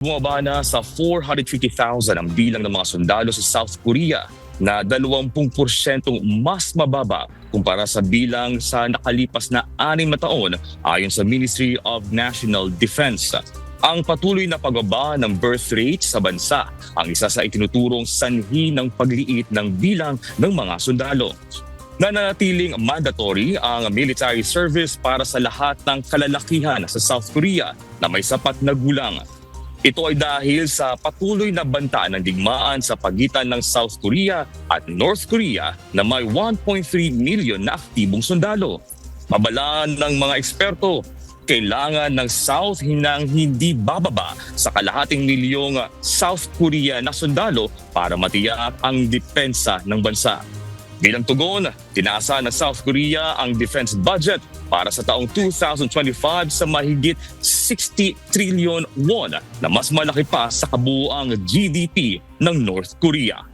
Bumaba na sa 450,000 ang bilang ng mga sundalo sa South Korea na 20% mas mababa kumpara sa bilang sa nakalipas na anim na taon ayon sa Ministry of National Defense. Ang patuloy na pagbaba ng birth rate sa bansa ang isa sa itinuturong sanhi ng pagliit ng bilang ng mga sundalo. Nananatiling mandatory ang military service para sa lahat ng kalalakihan sa South Korea na may sapat na gulang. Ito ay dahil sa patuloy na banta ng digmaan sa pagitan ng South Korea at North Korea na may 1.3 million na aktibong sundalo. Mabalaan ng mga eksperto, kailangan ng South hinang hindi bababa sa kalahating milyong South Korea na sundalo para matiyak ang depensa ng bansa. Bilang tugon, tinaasa ng South Korea ang defense budget para sa taong 2025 sa mahigit 60 trillion won na mas malaki pa sa kabuuang GDP ng North Korea.